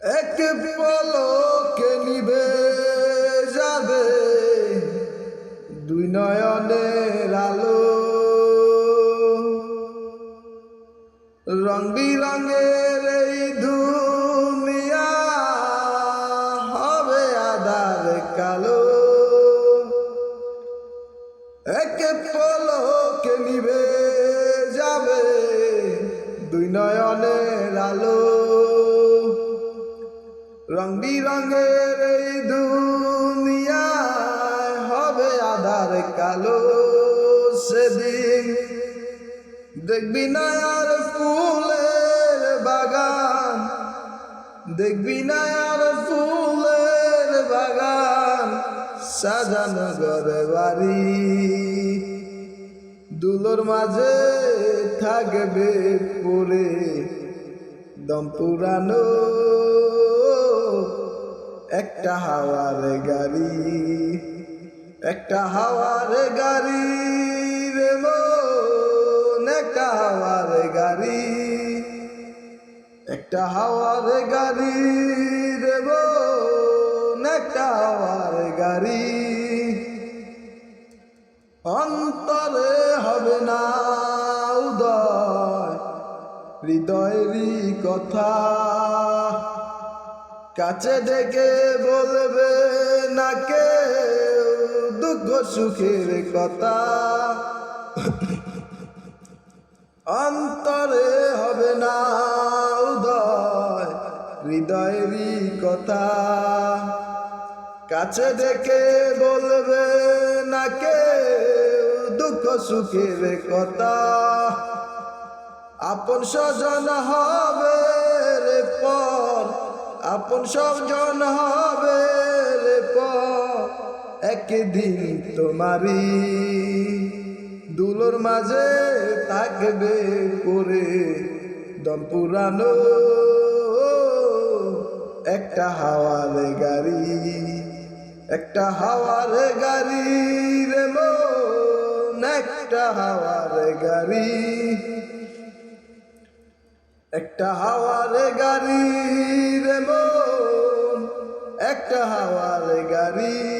এক পলকে নিবে যাবে, দুই নয়নের আলো। রং বিরঙের এই দুনিয়া হবে আদার কালো। এক পলকে নিবে যাবে, দুই নয়নের আলো। রং বিরঙের এই দুনিয়ায় হবে আধার কালো সেদিন। দেখবি না আর ফুলের বাগান, দেখবি না আর ফুলের বাগান, সাজানো ঘরে বাড়ি। দুলোর মাঝে থাকবে পরে দম পুরানো একটা হাওয়ার গাড়ি, একটা হাওয়ার গাড়ি রে একটা হাওয়ার গাড়ি, একটা হাওয়ার গাড়ি রে একটা হাওয়ার গাড়ি। অন্তরে হবে না উদয়, হৃদয়েরই কথা। কাছে ডেকে বলবে না কে দুঃখ সুখের কথা। অন্তরে হবে না উদয়, হৃদয়েরই কথা। কাছে ডেকে বলবে না কে দুঃখ সুখের কথা। আপন স্বজন হবে আপন স্বজন হবে রে পর একদিন তোমারই দুলোর মাঝে থাকবে করে দম পুরানো। একটা হাওয়ার গাড়ি, একটা হাওয়ার গাড়ি রে মন, একটা হাওয়ার গাড়ি। একটা হাওয়ার গাড়ি রে একটা হাওয়ার গাড়ি।